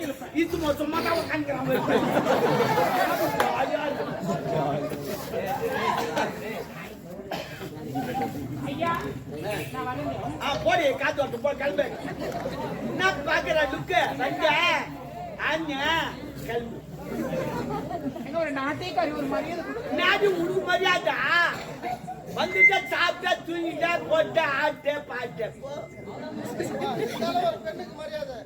இழுப்பேன் இது சும்மா சும்மா தான் உட்காந்துக்கிறான் பாரு. ஜாலியா இருக்கு. ஐயா நான் வரேன் ஆ, போடி காத்து வரட்டும் போ கிளம்பு என்ன பாக்குற லுக்கு சஞ்ச அண்ணா கிளம்பு எங்க ஒரு நாட்டைக்காரி ஒரு மரியாதை கொடு. நாடு உனக்கு மரியாதை வந்துட்டா சாப்பிட்டா தூங்கிட்டா போட்டா ஆட்டு பாட்டு.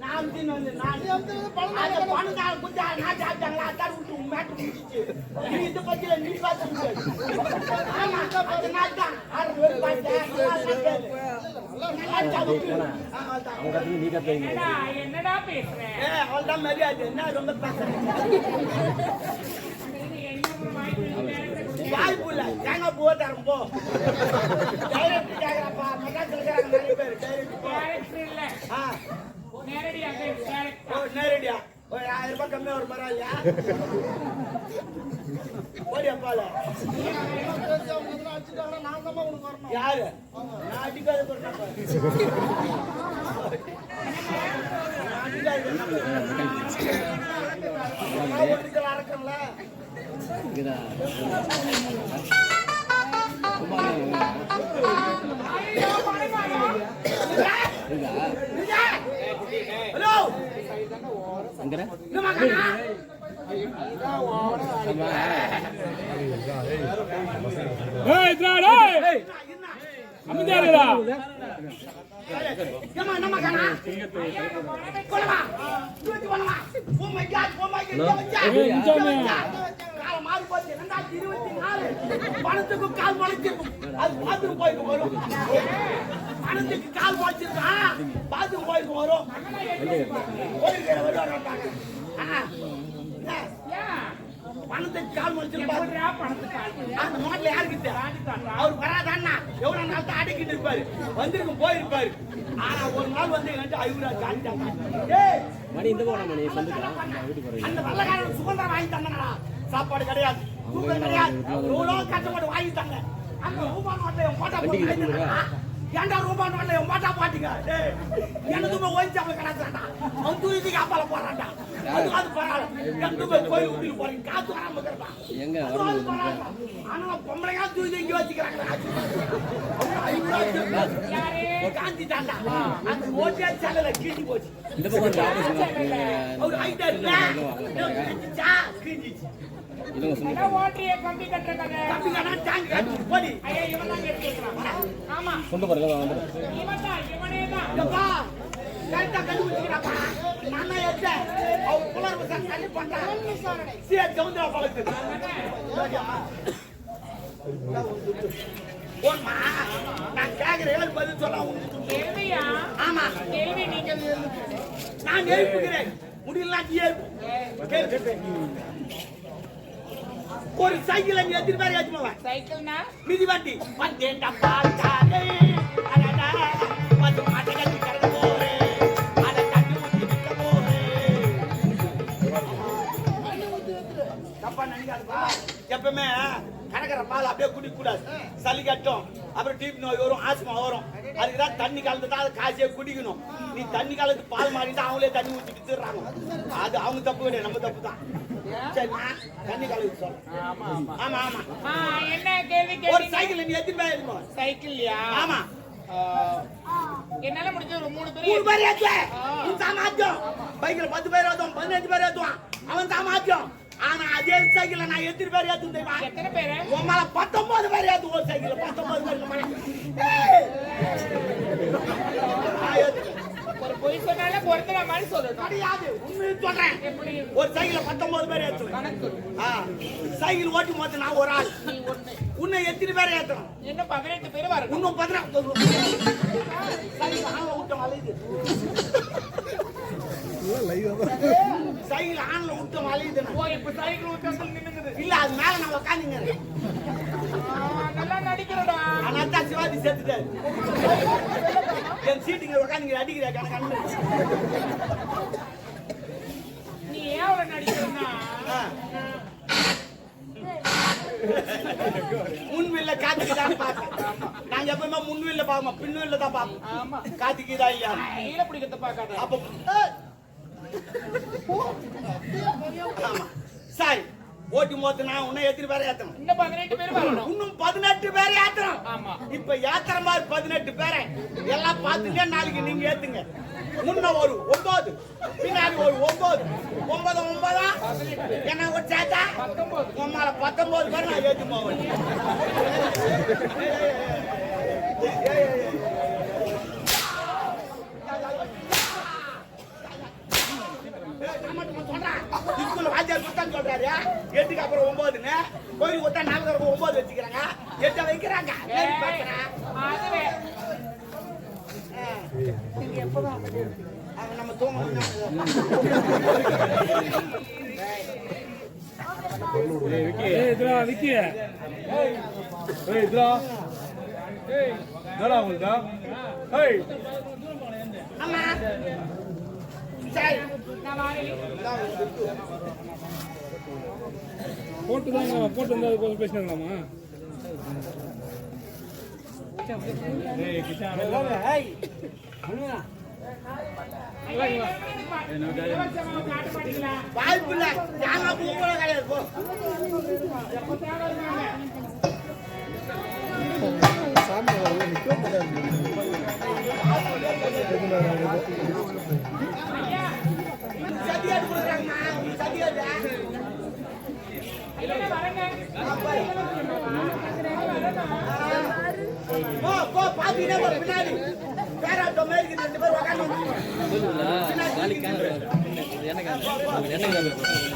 நான் வந்து நான் அந்த பணத்தால் குத்தா நான் சாப்பிட்டாங்களா? அதான் விட்டு மேட்டு நீ இதை நீ பார்த்து ஆமா தான். ஆறு தான் என்னடா என்னடா பேசுறேன் ஏ அவள்தான் மரியாதை. என்ன ரொம்ப பேசுறேன் இது என்ன ஒரு வாய்ப்பு இல்லை. வாய்ப்பு இல்ல தேங்காய் பூ தரம் போ டைரக்ட் கேக்குறப்பா மெட்ராஸ்ல இருக்கிறாங்க நிறைய பேர் டைரக்ட் Direct இல்ல ஆ நேரடியாக direct. ஓ நேரடியா. ஒரு ஆயிரம் ரூபாய் கம்மியா ஒரு பரவாயில்லையா ஓடியா பால. யாரு? நான் அடிக்காத அடிக்காத அறக்கம்ல ஐயோ, பணக்காரா. மாறி போச்சு ரெண்டாயிரத்தி இருபத்தி நாலு பணத்துக்கு கால் முளைச்சிருக்கும். அது பாத்ரூம் போய்க்கு வரும். பணத்துக்கு கால் முளைச்சிருக்கான் பாத்ரூம் போய்க்கு வரும். வருவாங்க? பணத்துக்கு கால் முளைச்சிருப்பாரு எப்படிடா பணத்துக்கு? அந்த நோட்ல யாருக்கிட்ட? அவர் வராதான்னா எவ்வளவு நாள் தான் அடக்கிட்டு இருப்பாரு. வந்திருக்கும் போயிருப்பாரு. ஆனா ஒரு நாள் வந்து என்கிட்ட ஐநூறு காட்டிட்டாங்க டேய் மணி இந்த போன மணி சொந்துக்கா வீட்டுக்கு போறேன் அந்த வெள்ளக்காரன் சுதந்திரம் வாங்கி தந்தாங்கடா. சாப்பாடு கிடையாது. தூக்கம் கிடையாது. எவ்வளோ கஷ்டப்பட்டு வாங்கி தாங்க அந்த ரூபா என் போட்டா போட்டு. ஏன்டா ரூபா நோட்டை என் போட்டா பாட்டுங்க டேய் எனக்குமே ஓய்ச்சி அவன் கிடச்சாண்டா? அவன் தூக்கிக்கு அப்பால போறான்டா. அது அது பரவாயில்ல எனக்குமே கோயில் வீட்டுக்கு போறீங்க. காத்து வராம இருக்கிறப்பா எங்க ஆனா பொம்பளையா தூக்கி இங்க வச்சுக்கிறாங்க. காந்தி தாண்டா அந்த ஓட்டியா சேனல கீழ்ச்சி போச்சு. இந்த பக்கம் அவர் ஹைட்டா இல்ல. கிழிச்சா கிழிச்சிச்சு இவங்க சொந்த என்ன ஓட்டுறிய கம்பி கட்டுற கதை? கம்பி காணா டேங்க் கட்டி. போடி. ஐயா, இவன் தான் எடுத்துக்கிறான். ஆமா. சொந்த பரல கண்டுபிடிச்சிக்கிறாப்பா நான் தான் எடுத்தேன் அவர் புலர் பசங்க கட்டி பண்றான் சியா சவுந்தரா பழக்கு போன்மா நான் கேக்குற ஏழு பதில் சொல்ல ஆமா கேள்வி நீங்க நான் எழுப்புகிறேன் முடியல நீ எழுப்பு கேளு. ஒரு சைக்கிள் நீ எத்தனை பேர் சைக்கிள்னா? மிதி வண்டி. வந்தேன்டா கணக்கிற பால் அப்படியே குடிக்க கூடாது. சளி கட்டும். அப்புறம் டிபி நோய் வரும் ஆஸ்மா வரும். அதுக்கு தான் தண்ணி கலந்து தான் அதை காய்ச்சியே குடிக்கணும். நீ தண்ணி கலந்து பால் மாறி தான் அவங்களே தண்ணி ஊற்றி வித்துடுறாங்க அது அவங்க தப்பு கிடையாது நம்ம தப்பு தான். தண்ணி கலந்து சொல்றேன். ஆமா ஆமா. ஆ, என்ன கேள்வி ஒரு சைக்கிள் நீ எத்தனை பேர் ஏத்துமா? சைக்கிள்யா ஆமா. என்னால முடிஞ்ச ஒரு மூணு பேர் மூணு பேர் உன் சாமாத்தியம் பைக்ல பத்து பேர் ஏத்துவான் பதினஞ்சு பேர் ஏத்துவான் அவன் சாமாத்தியம் சைக்கிள்ல நான் எத்தனை பேர் தெரியுமா எத்தனை பேரு? உன் மேல பத்தொன்பது பேர் ஏத்துவோம் ஒரு சைக்கிள் பத்தொன்பது பேர். ஒரு பொய் சொன்னால பொறுத்துற மாதிரி சொல்லணும். கிடையாது உண்மையை சொல்றேன். ஒரு சைக்கிள்ல பத்தொன்பது பேர் ஆ, சைக்கிள் ஓட்டி மொத்தம் நான் ஒரு ஆள். நீ ஒண்ணு. உன்னை எத்தனை பேர் ஏத்தணும்? இன்னும் பதினெட்டு பேர் வரணும். இன்னும் பதினாறு சைக்கிள் ஆன்ல விட்ட வளையுது சைக்கிள் ஆன்ல விட்ட ஓ இப்ப சைக்கிள் விட்டு நின்னுங்குது இல்ல அது மேல நான் உட்காந்துங்க நல்லா நடிக்கிறடா. ஆனா தான் சிவாஜி செத்துட்டாரு என் சீட்டுங்க உட்காந்துங்க அடிக்கிற கணக்கு நீ ஏன் அவளை நடிக்கிறன்னா? முன்வில்ல காத்துக்கு தான் பார்ப்பேன். நாங்க எப்பவுமே முன்வில்ல பார்ப்போம் பின்வில்ல தான் பார்ப்போம். ஆமா. காத்துக்குதா இல்லையா? கீழே பிடிக்கிறத பார்க்காத. அப்ப சரி ஓட்டி மோத்து நான் உன்னை எத்தனை பேரை ஏத்தணும் இன்னும் பதினெட்டு பேர் வரணும் இன்னும் பதினெட்டு பேரை ஏத்தணும் ஆமா இப்ப ஏத்துற மாதிரி பதினெட்டு பேரை எல்லாம் பார்த்துங்க நாளைக்கு நீங்க ஏத்துங்க முன்ன ஒரு ஒன்பது பின்னாடி ஒரு ஒன்பது ஒன்பது ஒன்பதா என்ன ஒரு சேத்தா உம்மால பத்தொன்பது பேர் நான் ஏத்தி போவேன் சொல்றாரு எட்டுக்கு அப்புறம் ஒன்பதுன்னு கோயில் குத்தா நாலு தடவை ஒன்பது வச்சுக்கிறாங்க. எட்ட வைக்கிறாங்க. நம்ம தூங்கணும். ஏய் இதுடா விக்கி ஏய் இதுடா ஏய் போட்டு தாங்க போட்டு வந்து அது கொஞ்சம் பேசினாங்களாமா வாய்ப்பு இல்ல கிடையாது போ பின்னாடி பேராட்டோ மேற்கு ரெண்டு பேர் உக்காந்து என்ன என்ன